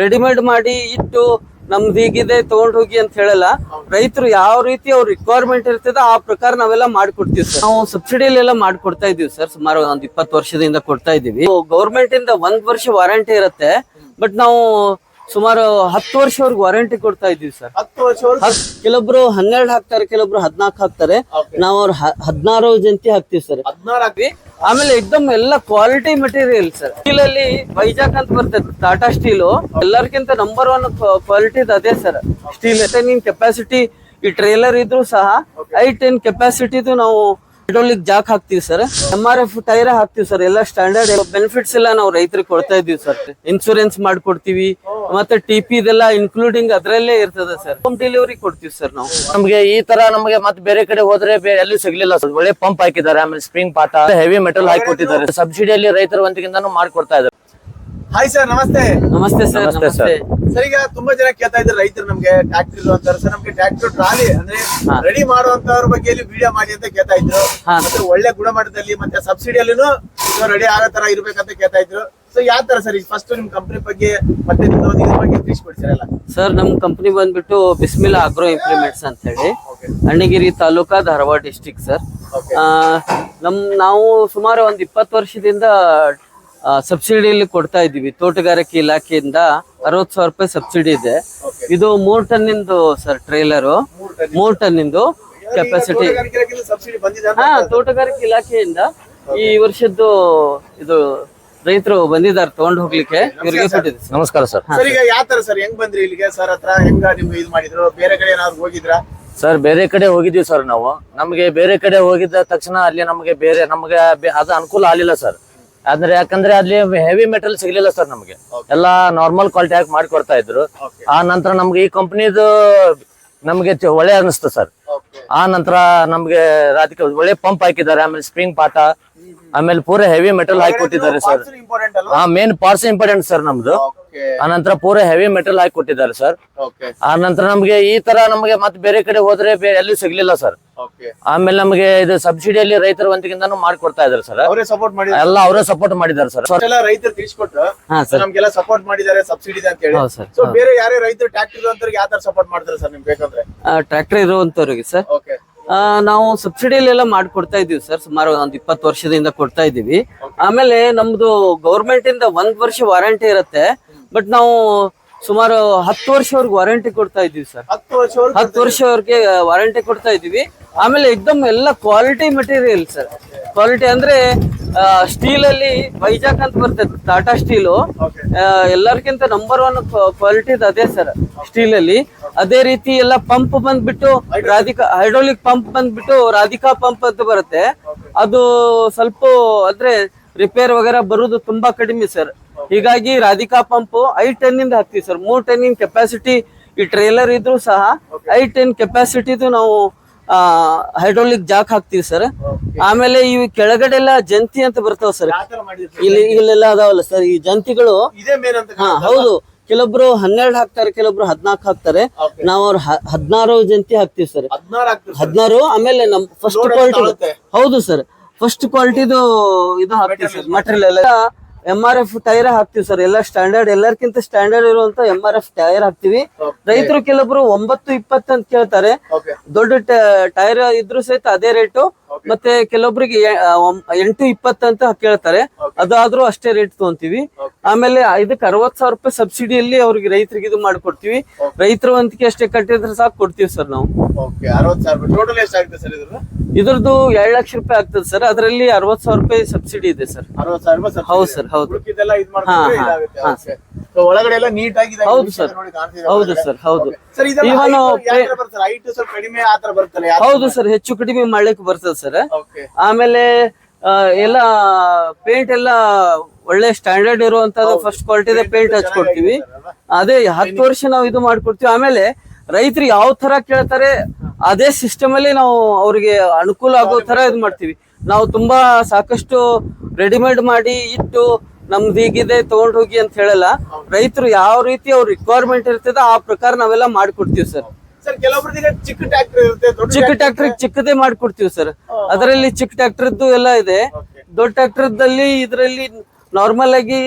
Readymade ಮಾಡಿ ಇಟ್ಟು ನಮ್ದು ಹೀಗಿದೆ, ತಗೊಂಡ್ ಹೋಗಿ ಅಂತ ಹೇಳಲ್ಲ. ರೈತರು ಯಾವ ರೀತಿ ಅವ್ರ ರಿಕ್ವೈರ್ಮೆಂಟ್ ಇರ್ತದ ಆ ಪ್ರಕಾರ ನಾವೆಲ್ಲ ಮಾಡ್ಕೊಡ್ತೀವಿ ಸರ್. ನಾವು ಸಬ್ಸಿಡಿಯಲ್ಲಿ ಎಲ್ಲ ಮಾಡ್ಕೊಡ್ತಾ ಇದೀವಿ ಸರ್. ಸುಮಾರು ಒಂದ್ ಇಪ್ಪತ್ತು ವರ್ಷದಿಂದ ಕೊಡ್ತಾ ಇದೀವಿ ಗೌರ್ಮೆಂಟ್ ಇಂದ ಒಂದ್ ವರ್ಷ ವಾರಂಟಿ ಇರುತ್ತೆ. ಬಟ್ ನಾವು ಸುಮಾರು ಹತ್ತು ವರ್ಷವರೆಗೂ ವಾರಂಟಿ ಕೊಡ್ತಾ ಇದೀವಿ ಸರ್. ಹತ್ತು ವರ್ಷ ಕೆಲವೊಬ್ರು ಹನ್ನೆರಡು ಹಾಕ್ತಾರೆ ಕೆಲವೊಬ್ರು ಹದ್ನಾಲ್ಕು ಹಾಕ್ತಾರೆ. ನಾವು ಅವ್ರ ಹದಿನಾರು ಜಂತಿ ಹಾಕ್ತಿವಿ ಸರ್. ಹದಿನಾರು ಹಾಕಿ ಆಮೇಲೆ ಎಕ್ದಮ್ ಎಲ್ಲ ಕ್ವಾಲಿಟಿ ಮೆಟೀರಿಯಲ್ ಸರ್. ಸ್ಟೀಲ್ ಅಲ್ಲಿ ವೈಜಾಗ್ ಅಂತ ಬರ್ತದೆ ಟಾಟಾ ಸ್ಟೀಲ್ ಎಲ್ಲರಿಗಿಂತ ನಂಬರ್ ಒನ್ ಕ್ವಾಲಿಟಿ ಅದೇ ಸರ್. ಸ್ಟೀಲ್ ನಿನ್ ಕೆಪಾಸಿಟಿ ಈ ಟ್ರೇಲರ್ ಇದ್ರು ಸಹ ಐ ಟೆನ್ ಕೆಪಾಸಿಟಿದು ನಾವು ಹೈಡ್ರೋಲಿಕ್ ಜಾಕ್ ಹಾಕ್ತಿವಿ sir M R F tyre ಹಾಕ್ತಿವಿ ಸರ್ ಎಲ್ಲ ಸ್ಟ್ಯಾಂಡರ್ಡ್ ಬೆನಿಫಿಟ್ಸ್ ಎಲ್ಲ ನಾವು ರೈತರಿಗೆ ಕೊಡ್ತಾ ಇದೀವಿ ಸರ್ ಇನ್ಸೂರೆನ್ಸ್ ಮಾಡ್ಕೊಡ್ತೀವಿ. ಮತ್ತೆ ಟಿ ಪಿ ಇದೆಲ್ಲ ಇನ್ಕ್ಲೂಡಿಂಗ್ ಅದ್ರಲ್ಲೇ ಇರ್ತದೆ ಸರ್ ಹೋಮ್ ಡೆಲಿವರಿ ಕೊಡ್ತೀವಿ ಸರ್ ನಾವು. ನಮ್ಗೆ ಈ ತರ ನಮಗೆ ಮತ್ತೆ ಬೇರೆ ಕಡೆ ಹೋದ್ರೆ ಎಲ್ಲೂ ಸಿಗ್ಲಿಲ್ಲ ಸರ್ ಒಳ್ಳೆ ಪಂಪ್ ಹಾಕಿದ್ದಾರೆ, ಆಮೇಲೆ ಸ್ಪ್ರಿಂಗ್ ಪಾಟ ಹೆವಿ ಮೆಟಲ್ ಹಾಕಿ ಕೊಟ್ಟಿದ್ದಾರೆ. ಸಬ್ಸಿಡಿಯಲ್ಲಿ ರೈತರ ಒಂದಿಗಿಂತ ಮಾಡ್ಕೊಡ್ತಾ ಇದ್ದಾರೆ. ಹಾಯ್ ಸರ್ ನಮಸ್ತೆ. ನಮಸ್ತೆ ಸರ್ ನಮಸ್ತೆ ಸರ್ ಸರ್ ಈಗ ತುಂಬಾ ಜನ ಕೇಳ್ತಾ ಇದ್ದಾರೆ ರೈತರು ನಮ್ಗೆ ಟ್ರಾಕ್ಟರ್ ಅಂತಾರೆ. ಸರ್ ನಮ್ಗೆ ಟ್ರಾಕ್ಟರ್ ಟ್ರಾಲಿ ಅಂದ್ರೆ ರೆಡಿ ಮಾಡುವಂತವ್ರ ಬಗ್ಗೆ ವಿಡಿಯೋ ಮಾಡಿ ಅಂತ ಕೇಳ್ತಾ ಇದ್ರು. ಹಾ. ಮತ್ತೆ ಒಳ್ಳೆ ಗುಣಮಟ್ಟದಲ್ಲಿ ಮತ್ತೆ ಸಬ್ಸಿಡಿಯಲ್ಲೂ ರೆಡಿ ಆಗೋ ತರ ಇರ್ಬೇಕಂತ ಕೇಳ್ತಾ ಇದ್ರು. ಸೊ ಯಾವ ತರ ಸರ್ ಈಗ ಫಸ್ಟ್ ನಿಮ್ ಕಂಪನಿ ಬಗ್ಗೆ ಮತ್ತೆ ನಿಮ್ದು ಇದ್ರ ಬಗ್ಗೆ ತಿಳಿಸ್ಕೊಡ್ತೀರಲ್ಲ ಸರ್ ನಮ್ ಕಂಪನಿ ಬಂದ್ಬಿಟ್ಟು ಬಿಸ್ಮಿಲ್ ಅಗ್ರೋ ಇಂಪ್ಲಿಮೆಂಟ್ಸ್ ಅಂತ ಹೇಳಿ ಅಣ್ಣಗಿರಿ ತಾಲೂಕಾ ಧಾರವಾಡ ಡಿಸ್ಟಿಕ್ ಸರ್. ನಮ್ ನಾವು ಸುಮಾರು ಒಂದ್ ಇಪ್ಪತ್ತು ವರ್ಷದಿಂದ ಸಬ್ಸಿಡಿಯಲ್ಲಿ ಕೊಡ್ತಾ ಇದ್ದೀವಿ. ತೋಟಗಾರಿಕೆ ಇಲಾಖೆಯಿಂದ ಅರವತ್ತು ಸಾವಿರ ರೂಪಾಯಿ ಸಬ್ಸಿಡಿ ಇದೆ. ಇದು ಮೂರ್ ಟನ್ನಿಂದು ಸರ್ ಟ್ರೇಲರು ಮೂರ್ ಟನ್ನಿಂದು. ಕೆಪಾಸಿಟಿ ಹಾ ತೋಟಗಾರಿಕೆ ಇಲಾಖೆಯಿಂದ ಈ ವರ್ಷದ್ದು ಇದು ರೈತರು ಬಂದಿದ್ದಾರೆ ತಗೊಂಡ್ ಹೋಗ್ಲಿಕ್ಕೆ. ಇವ್ರಿಗೆ ಕೊಟ್ಟಿದೆ ನಮಸ್ಕಾರ ಸರ್. ಸರ್ ಈಗ ಯಾವ ತರ ಸರ್ ಹೆಂಗ್ ಬಂದ್ರಿ ಇಲ್ಲಿಗೆ? ಸರ್ ಹತ್ರ ಹೆಂಗ ನಿಮ್ಗೆ ಇದು ಮಾಡಿದ್ರು? ಬೇರೆ ಕಡೆ ಏನಾದ್ರು ಹೋಗಿದ್ರಾ? ಸರ್ ಬೇರೆ ಕಡೆ ಹೋಗಿದ್ವಿ ಸರ್ ನಾವು. ನಮಗೆ ಬೇರೆ ಕಡೆ ಹೋಗಿದ್ದ ತಕ್ಷಣ ಅಲ್ಲಿ ನಮಗೆ ಬೇರೆ ನಮಗೆ ಬೆ- ಅದು ಅನುಕೂಲ ಆಗಲಿಲ್ಲ ಸರ್. ಅಂದ್ರೆ ಯಾಕಂದ್ರೆ ಅಲ್ಲಿ ಹೆವಿ ಮೆಟಲ್ ಸಿಗ್ಲಿಲ್ಲ ಸರ್ ನಮಗೆ. ಎಲ್ಲ ನಾರ್ಮಲ್ ಕ್ವಾಲಿಟಿ ಹಾಕಿ ಮಾಡಿಕೊಡ್ತಾ ಇದ್ರು. ಆ ನಂತರ ನಮ್ಗೆ ಈ ಕಂಪ್ನಿದು ನಮ್ಗೆ ಒಳ್ಳೆ ಅನಿಸ್ತು ಸರ್ ಆ ನಂತರ ನಮ್ಗೆ ರಾಧಿಕಾ ಒಳ್ಳೆ ಪಂಪ್ ಹಾಕಿದ್ದಾರೆ ಆಮೇಲೆ ಸ್ಪ್ರಿಂಗ್ ಪಾಟ ಆಮೇಲೆ ಪೂರ ಹೆವಿ ಮೆಟಲ್ ಹಾಕಿ ಕೊಟ್ಟಿದ್ದಾರೆ ಸರ್ ಆ ಮೇನ್ ಪಾರ್ಸ್ ಇಂಪಾರ್ಟೆಂಟ್ ಸರ್ ನಮ್ದು. ಓಕೆ ಆ ನಂತರ ಪೂರ ಹೆವಿ ಮೆಟಲ್ ಹಾಕಿ ಕೊಟ್ಟಿದ್ದಾರೆ ಸರ್ ಆ ನಂತರ ನಮ್ಗೆ ಈ ತರ ನಮಗೆ ಮತ್ತೆ ಬೇರೆ ಕಡೆ ಹೋದ್ರೆ ಬೇ- ಎಲ್ಲೂ ಸಿಗ್ಲಿಲ್ಲ ಸರ್ ಆಮೇಲೆ ನಮಗೆ ಇದು ಸಬ್ಸಿಡಿಯಲ್ಲಿ ರೈತರ ವಂತಿಗಿಂತಾನು ಮಾಡ್ಕೊಡ್ತಾ ಇದಾರೆ ಸರ್ ಅವರೇ ಸಪೋರ್ಟ್ ಮಾಡಿ ಎಲ್ಲ ಅವರೇ ಸಪೋರ್ಟ್ ಮಾಡಿದ್ದಾರೆ ಸರ್ ಎಲ್ಲ ರೈತರು ತಿಳಿಸ್ಕೊಟ್ರು. ಹಾ ಸರ್ ನಮ್ಗೆಲ್ಲ ಸಪೋರ್ಟ್ ಮಾಡಿದ್ದಾರೆ ಸಬ್ಸಿಡಿ ಅಂತ ಹೇಳಿ ಸೊ ಬೇರೆ ಯಾರೇ ರೈತರು ಟ್ರಾಕ್ಟರ್ ಅಂತವ್ರಿಗೆ ಯಾವ ತರ ಸಪೋರ್ಟ್ ಮಾಡ್ತಾರೆ ಸರ್ ನಿಮ್ಗೆ ಬೇಕಂದ್ರೆ? ಟ್ರ್ಯಾಕ್ಟರ್ ಇರುವಂತವ್ರಿಗೆ ಸರ್ ಓಕೆ ನಾವು ಸಬ್ಸಿಡಿಯಲ್ಲೆಲ್ಲ ಮಾಡ್ಕೊಡ್ತಾ ಇದೀವಿ ಸರ್ ಸುಮಾರು ಒಂದ್ ಇಪ್ಪತ್ತು ವರ್ಷದಿಂದ ಕೊಡ್ತಾ ಇದೀವಿ ಆಮೇಲೆ ನಮ್ದು ಗೌರ್ಮೆಂಟ್ ಇಂದ ಒಂದ್ ವರ್ಷ ವಾರಂಟಿ ಇರುತ್ತೆ. ಬಟ್ ನಾವು ಸುಮಾರು ಹತ್ತು ವರ್ಷವರೆಗೆ ವಾರಂಟಿ ಕೊಡ್ತಾ ಇದ್ದೀವಿ ಸರ್ ಹತ್ತು ವರ್ಷ ಹತ್ತು ವರ್ಷವರೆಗೆ ವಾರಂಟಿ ಕೊಡ್ತಾ ಇದ್ದೀವಿ. ಆಮೇಲೆ ಎಕ್ದಮ್ ಎಲ್ಲ ಕ್ವಾಲಿಟಿ ಮೆಟೀರಿಯಲ್ ಸರ್ ಕ್ವಾಲಿಟಿ ಅಂದ್ರೆ ಸ್ಟೀಲ್ ಅಲ್ಲಿ ವೈಜಾಗ್ ಅಂತ ಬರ್ತದೆ ಟಾಟಾ ಸ್ಟೀಲು ಎಲ್ಲರ್ಗಿಂತ ಎಲ್ಲರಿಗಿಂತ ನಂಬರ್ ಒನ್ ಕ್ವಾಲಿಟಿ ಅದೇ ಸರ್ ಸ್ಟೀಲ್ ಅಲ್ಲಿ. ಅದೇ ರೀತಿ ಎಲ್ಲ ಪಂಪ್ ಬಂದ್ಬಿಟ್ಟು ರಾಧಿಕಾ ಹೈಡ್ರೋಲಿಕ್ ಪಂಪ್ ಬಂದ್ಬಿಟ್ಟು ರಾಧಿಕಾ ಪಂಪ್ ಅಂತ ಬರುತ್ತೆ. ಅದು ಸ್ವಲ್ಪ ಅಂದ್ರೆ ರಿಪೇರ್ ವಗೇರ ಬರುದು ತುಂಬಾ ಕಡಿಮೆ ಸರ್ ಹೀಗಾಗಿ ರಾಧಿಕಾ ಪಂಪ್ ಐ ಟೆನ್ ಇಂದ ಹಾಕ್ತಿವಿ ಸರ್. ಮೂರ್ ಟೆನ್ ಇನ್ ಕೆಪಾಸಿಟಿ ಈ ಟ್ರೇಲರ್ ಇದ್ರು ಸಹ ಐ ಟೆನ್ ಕೆಪಾಸಿಟಿದು ನಾವು ಹೈಡ್ರೋಲಿಕ್ ಜಾಕ್ ಹಾಕ್ತಿವಿ ಸರ್. ಆಮೇಲೆ ಇವು ಕೆಳಗಡೆ ಎಲ್ಲ ಜಂತಿ ಅಂತ ಬರ್ತಾವ ಸರ್. ಇಲ್ಲಿ ಇಲ್ಲೆಲ್ಲ ಅದಾವಲ್ಲ ಸರ್. ಈ ಜಂತಿಗಳು ಹಾ ಹೌದು. ಕೆಲವೊಬ್ರು ಹನ್ನೆರಡು ಹಾಕ್ತಾರೆ ಕೆಲವೊಬ್ರು ಹದ್ನಾಲ್ಕು ಹಾಕ್ತಾರೆ. ನಾವ್ ಅವ್ರ ಹದ್ನಾರು ಜಂತಿ ಹಾಕ್ತಿವಿ ಸರ್. ಹದ್ನಾರು ಆಮೇಲೆ ನಮ್ ಫಸ್ಟ್ ಕ್ವಾಲಿಟಿ ಹೌದು ಸರ್. ಫಸ್ಟ್ ಕ್ವಾಲಿಟಿದು ಇದು ಹಾಕ್ತಿವಿ ಸರ್. ಮಟೀರಿಯಲ್ ಎಲ್ಲ. ಎಂ ಆರ್ ಎಫ್ ಟೈರ್ ಹಾಕ್ತಿವಿ ಸರ್ ಎಲ್ಲ ಸ್ಟ್ಯಾಂಡರ್ಡ್ ಎಲ್ಲರಿಗಿಂತ ಸ್ಟ್ಯಾಂಡರ್ಡ್ ಇರುವಂತ ಎಂ ಆರ್ ಎಫ್ ಟೈರ್ ಹಾಕ್ತಿವಿ. ರೈತರು ಕೆಲವೊಬ್ರು ಒಂಬತ್ತು ಇಪ್ಪತ್ತು ಅಂತ ಕೇಳ್ತಾರೆ. ದೊಡ್ಡ ಟೈರ್ ಇದ್ರು ಸಹಿತ ಅದೇ ರೇಟು ಮತ್ತೆ ಕೆಲವೊಬ್ರಿಗೆ ಎಂಟು ಇಪ್ಪತ್ತು ಅಂತ ಕೇಳ್ತಾರೆ. ಅದಾದ್ರೂ ಅಷ್ಟೇ ರೇಟ್ ತಗೊಂತೀವಿ. ಆಮೇಲೆ ಇದಕ್ಕೆ ಅರವತ್ ಸಾವಿರ ರೂಪಾಯಿ ಸಬ್ಸಿಡಿಯಲ್ಲಿ ಅವ್ರಿಗೆ ರೈತರಿಗೆ ಇದು ಮಾಡ್ಕೊಡ್ತೀವಿ. ರೈತರ ವಂತಿಕೆ ಅಷ್ಟೇ ಕಟ್ಟಿದ್ರೆ ಸಾಕು ಕೊಡ್ತೀವಿ ಸರ್ ನಾವು. ಇದ್ರದ್ದು? ಎರಡ್ ಲಕ್ಷ ರೂಪಾಯಿ ಆಗ್ತದೆ ಸರ್ ಅದರಲ್ಲಿ ಅರವತ್ ಸಾವಿರ ರೂಪಾಯಿ ಸಬ್ಸಿಡಿ ಇದೆ ಸರ್ ಹೌದು ಸರ್ ಹೌದು. ಇದು ಹಾ, ಮಾಡ್ಕೊಂಡ್ರೆ ಹಾ, ಇದಾಗುತ್ತೆ ಹಾ, ಓಕೆ ಒಳಗಡೆ ಎಲ್ಲ ನೀಟ್ ಹೌದು ಸರ್. ಹೌದು ಸರ್ ಹೌದು. ಸರ್ ಇದೆಲ್ಲ ಯಾವ ತರ ಸ್ವಲ್ಪ ಕಡಿಮೆ ಆ ತರ ಯಾವ ಹೌದು ಸರ್ ಹೆಚ್ಚು ಕಡಿಮೆ ಮಾಡ್ಲಿಕ್ಕೆ ಬರ್ತದೆ ಸರ್. ಆಮೇಲೆ ಆ, ಎಲ್ಲ ಪೇಂಟ್ ಎಲ್ಲ ಒಳ್ಳೆ ಸ್ಟ್ಯಾಂಡರ್ಡ್ ಇರುವಂತದ್ದು ಫಸ್ಟ್ ಕ್ವಾಲಿಟಿ ಪೇಂಟ್ ಹಚ್ಕೊಡ್ತೀವಿ. ಅದೇ ಹತ್ತು ವರ್ಷ ನಾವು ಇದು ಮಾಡ್ಕೊಡ್ತೀವಿ. ಆಮೇಲೆ ರೈತರು ಯಾವ ತರ ಕೇಳ್ತಾರೆ ಅದೇ ಸಿಸ್ಟಮ್ ಅಲ್ಲಿ ನಾವು ಅವ್ರಿಗೆ ಅನುಕೂಲ ಆಗೋ ತರ ಇದು ಮಾಡ್ತೀವಿ. ನಾವು ತುಂಬಾ ಸಾಕಷ್ಟು ರೆಡಿಮೇಡ್ ಮಾಡಿ ಇಟ್ಟು ನಮ್ದು ಹೀಗಿದೆ ತಗೊಂಡ್ ಹೋಗಿ ಅಂತ ಹೇಳಲ್ಲ. ರೈತರು ಯಾವ ರೀತಿ ಅವ್ರ ರಿಕ್ವೈರ್ಮೆಂಟ್ ಇರ್ತದ ಆ ಪ್ರಕಾರ ನಾವೆಲ್ಲ ಮಾಡ್ಕೊಡ್ತೀವಿ ಸರ್. ಚಿಕ್ಕ ಟ್ರಾಕ್ಟರ್ ಚಿಕ್ಕದೇ ಮಾಡ್ಕೊಡ್ತೀವಿ ಸರ್. ಅದರಲ್ಲಿ ಚಿಕ್ಕ ಟ್ರ್ಯಾಕ್ಟರ್ದು ಎಲ್ಲ ಇದೆ. ದೊಡ್ಡ ಟ್ರ್ಯಾಕ್ಟರ್ದಲ್ಲಿ ಇದರಲ್ಲಿ ನಾರ್ಮಲ್ ಆಗಿ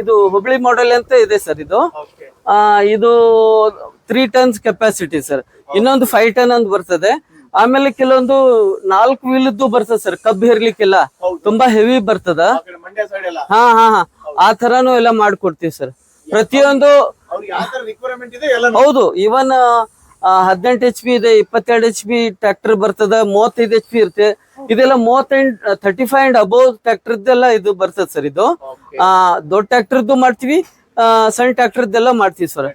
ಇದು ಹುಬ್ಳಿ ಮಾಡೆಲ್ ಅಂತ ಇದೆ ಸರ್ ಇದು. ಆ, ಇದು ತ್ರೀ ಟನ್ಸ್ ಕೆಪಾಸಿಟಿ ಸರ್. ಇನ್ನೊಂದು ಫೈವ್ ಟನ್ ಅಂತ ಬರ್ತದೆ. ಆಮೇಲೆ ಕೆಲವೊಂದು ನಾಲ್ಕು ವೀಲದ್ದು ಬರ್ತದೆ ಸರ್ ಕಬ್ಬು ಹೇರ್ಲಿಕ್ಕೆಲ್ಲ ತುಂಬಾ ಹೆವಿ ಬರ್ತದ. ಹಾ ಹಾ ಹಾ. ಆ ತರಾನು ಎಲ್ಲ ಮಾಡ್ಕೊಡ್ತೀವಿ ಸರ್ ಪ್ರತಿಯೊಂದು ಹೌದು ಇವನ್ ಹದಿನೆಂಟು ಎಚ್ ಪಿ ಇದೆ ಇಪ್ಪತ್ತೆರಡು ಎಚ್ ಪಿ ಟ್ರ್ಯಾಕ್ಟರ್ ಬರ್ತದ ಮೂವತ್ತೈದು ಎಚ್ ಪಿ ಇರುತ್ತೆ. ಇದೆಲ್ಲ ಮೂವತ್ತೆಂಟು ಥರ್ಟಿ ಫೈವ್ ಅಂಡ್ ಅಬೋವ್ ಟ್ರ್ಯಾಕ್ಟರ್ದೆಲ್ಲ ಇದು ಬರ್ತದೆ ಸರ್ ಇದು. ದೊಡ್ಡ ಟ್ರ್ಯಾಕ್ಟರ್ದು ಮಾಡ್ತೀವಿ ಆ, ಸಣ್ಣ ಟ್ರ್ಯಾಕ್ಟರ್ದೆಲ್ಲ ಮಾಡ್ತೀವಿ ಸರ್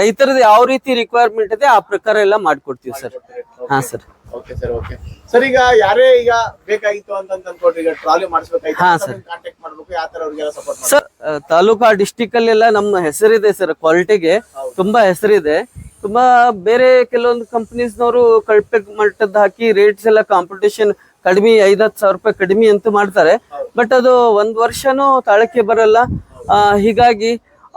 ರೈತರದ್ದು ಯಾವ ರೀತಿ ರಿಕ್ವೈರ್ಮೆಂಟ್ ಇದೆ ಆ ಪ್ರಕಾರ ಎಲ್ಲ ಮಾಡ್ಕೊಡ್ತೀವಿ ಸರ್. ಹಾ sir. Okay sir okay sir ಈಗ ಯಾರೇ ಈಗ ಬೇಕಾಗಿತ್ತು ಅಂತ ಈಗ ಟ್ರಾಲಿ ಹಾ, ಸರ್. ಕಾಂಟ್ಯಾಕ್ಟ್ ಮಾಡ್ಬೇಕು ಯಾವ ತರ ಅವ್ರಿಗೆಲ್ಲ ಸಪೋರ್ಟ್ ಸರ್ ತಾಲೂಕಾ ಡಿಸ್ಟಿಕ್ ಅಲ್ಲೆಲ್ಲ ನಮ್ಮ ಹೆಸರಿದೆ ಸರ್ ಕ್ವಾಲಿಟಿಗೆ ತುಂಬಾ ಹೆಸರಿದೆ. ತುಂಬಾ ಬೇರೆ ಕೆಲವೊಂದು ಕಂಪ್ನೀಸ್ನವರು ಕಳಪೆ ಮಟ್ಟದ ಹಾಕಿ ರೇಟ್ಸ್ ಎಲ್ಲ ಕಾಂಪಿಟೇಷನ್ ಕಡಿಮೆ ಐದ್ ಹತ್ತು ಸಾವಿರ ರೂಪಾಯಿ ಕಡಿಮೆ ಅಂತ ಮಾಡ್ತಾರೆ. ಬಟ್ ಅದು ಒಂದ್ ವರ್ಷನೂ ತಾಳಕ್ಕೆ ಬರಲ್ಲ. ಹೀಗಾಗಿ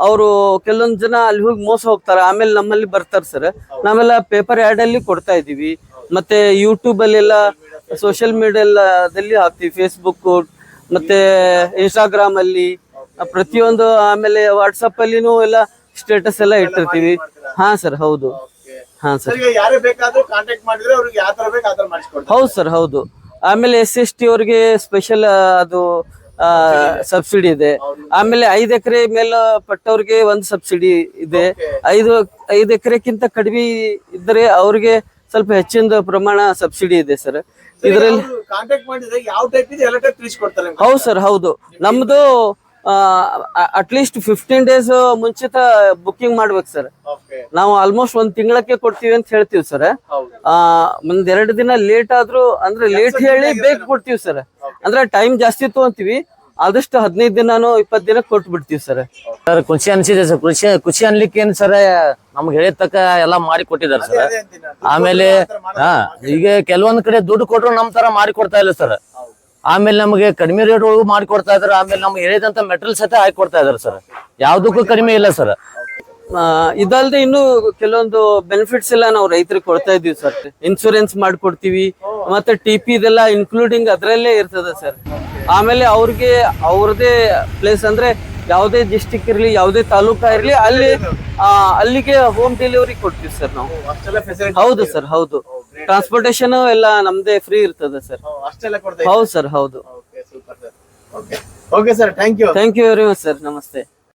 ಅವರು ಕೆಲವೊಂದು ಜನ ಅಲ್ಲಿ ಹೋಗಿ ಮೋಸ ಹೋಗ್ತಾರೆ. ಆಮೇಲೆ ನಮ್ಮಲ್ಲಿ ಬರ್ತಾರೆ ಸರ್ ನಾವೆಲ್ಲ ಪೇಪರ್ ಆ್ಯಡ್ ಅಲ್ಲಿ ಕೊಡ್ತಾ ಇದೀವಿ ಮತ್ತೆ ಯೂಟ್ಯೂಬ್ ಅಲ್ಲೆಲ್ಲ ಸೋಷಿಯಲ್ ಮೀಡಿಯಾದಲ್ಲಿ ಹಾಕ್ತಿವಿ. ಫೇಸ್ಬುಕ್ ಮತ್ತೆ ಇನ್ಸ್ಟಾಗ್ರಾಮ್ ಅಲ್ಲಿ ಪ್ರತಿಯೊಂದು ಆಮೇಲೆ ವಾಟ್ಸಪ್ ಅಲ್ಲಿನೂ ಎಲ್ಲ ಸ್ಟೇಟಸ್ ಎಲ್ಲ ಇಟ್ಟಿರ್ತೀವಿ. ಹಾ ಸರ್ ಹೌದು. ಹಾ ಸರ್ ಹೌದು ಸರ್ ಹೌದು. ಆಮೇಲೆ ಎಸ್ ಎಸ್ ಟಿ ಅವ್ರಿಗೆ ಸ್ಪೆಷಲ್ ಅದು ಸಬ್ಸಿಡಿ ಇದೆ. ಆಮೇಲೆ ಐದ್ ಎಕರೆ ಮೇಲೆ ಪಟ್ಟವ್ರಿಗೆ ಒಂದು ಸಬ್ಸಿಡಿ ಇದೆ. ಐದು ಐದು ಎಕರೆಕ್ಕಿಂತ ಕಡಿಮೆ ಇದ್ರೆ ಅವ್ರಿಗೆ ಸ್ವಲ್ಪ ಹೆಚ್ಚಿನ ಪ್ರಮಾಣ ಸಬ್ಸಿಡಿ ಇದೆ ಸರ್. ಇದರಲ್ಲಿ ಹೌದು ಸರ್ ಹೌದು. ನಮ್ದು ಅಟ್ಲೀಸ್ಟ್ ಫಿಫ್ಟೀನ್ ಡೇಸ್ ಮುಂಚಿತ ಬುಕಿಂಗ್ ಮಾಡ್ಬೇಕು ಸರ್ ನಾವು ಆಲ್ಮೋಸ್ಟ್ ಒಂದ್ ತಿಂಗಳಕ್ಕೆ ಕೊಡ್ತೀವಿ ಅಂತ ಹೇಳ್ತೀವಿ ಸರ್ ಹೌದು. ಆ ಒಂದ್ ಎರಡು ದಿನ ಲೇಟ್ ಆದ್ರೂ ಅಂದ್ರೆ ಲೇಟ್ ಹೇಳಿ ಬೇಗ ಕೊಡ್ತೀವಿ ಸರ್ ಅಂದ್ರೆ ಟೈಮ್ ಜಾಸ್ತಿ ತಗೊಂತೀವಿ. ಆದಷ್ಟು ಹದಿನೈದು ದಿನಾನು ಇಪ್ಪತ್ತು ದಿನ ಕೊಟ್ಟು ಬಿಡ್ತೀವಿ ಸರ್ ಸರ್ ಖುಷಿ ಅನ್ಸಿದೆ ಸರ್ ಖುಷಿ ಖುಷಿ ಅನ್ಲಿಕ್ಕೆ ಏನ್ ಸರ್ ನಮ್ಗೆ ಹೇಳಿದ ತಕ್ಕ ಎಲ್ಲ ಮಾಡಿ ಕೊಟ್ಟಿದ್ದಾರೆ ಸರ್. ಆಮೇಲೆ ಹಾ ಈಗ ಕೆಲವೊಂದ್ ಕಡೆ ದುಡ್ಡು ಕೊಟ್ರು ನಮ್ ತರ ಮಾಡಿ ಕೊಡ್ತಾ ಇಲ್ಲ ಸರ್ ಆಮೇಲೆ ನಮಗೆ ಕಡಿಮೆ ರೇಟ್ ಒಳಗೂ ಮಾಡಿಕೊಡ್ತಾ ಇದಾರೆ ಆಮೇಲೆ ನಮ್ಗೆ ಹೇಳಿದಂತ ಮೆಟೀರಿಯಲ್ ಸಹಿತ ಹಾಕಿ ಕೊಡ್ತಾ ಇದಾರೆ ಸರ್ ಯಾವ್ದಕ್ಕೂ ಕಡಿಮೆ ಇಲ್ಲ ಸರ್ ಇದಲ್ದೆ ಇನ್ನು ಕೆಲವೊಂದು ಬೆನಿಫಿಟ್ಸ್ ಎಲ್ಲ ನಾವು ರೈತರಿಗೆ ಕೊಡ್ತಾ ಇದೀವಿ ಸರ್ ಇನ್ಶೂರೆನ್ಸ್ ಮಾಡ್ಕೊಡ್ತೀವಿ. ಮತ್ತೆ ಟಿ ಪಿ ಇದೆಲ್ಲ ಇನ್ಕ್ಲೂಡಿಂಗ್ ಅದ್ರಲ್ಲೇ ಇರ್ತದೆ ಸರ್ ಆಮೇಲೆ ಅವ್ರಿಗೆ ಅವ್ರದೇ ಪ್ಲೇಸ್ ಅಂದ್ರೆ ಯಾವುದೇ ಡಿಸ್ಟಿಕ್ ಇರ್ಲಿ ಯಾವುದೇ ತಾಲೂಕಾ ಇರ್ಲಿ ಅಲ್ಲಿ ಆ, ಅಲ್ಲಿಗೆ ಹೋಮ್ ಡೆಲಿವರಿ ಕೊಡ್ತೀವಿ ಸರ್ ನಾವು. ಹೌದು ಸರ್ ಹೌದು. ಟ್ರಾನ್ಸ್ಪೋರ್ಟೇಶನ್ ಎಲ್ಲ ನಮ್ದೇ ಫ್ರೀ ಇರ್ತದೆ ಸರ್ ಅಷ್ಟೆಲ್ಲ ಕೊಡ್ತಾ ಹೌದು ಸರ್ ಹೌದು. Okay super sir okay okay sir thank you thank you very much sir ನಮಸ್ತೆ.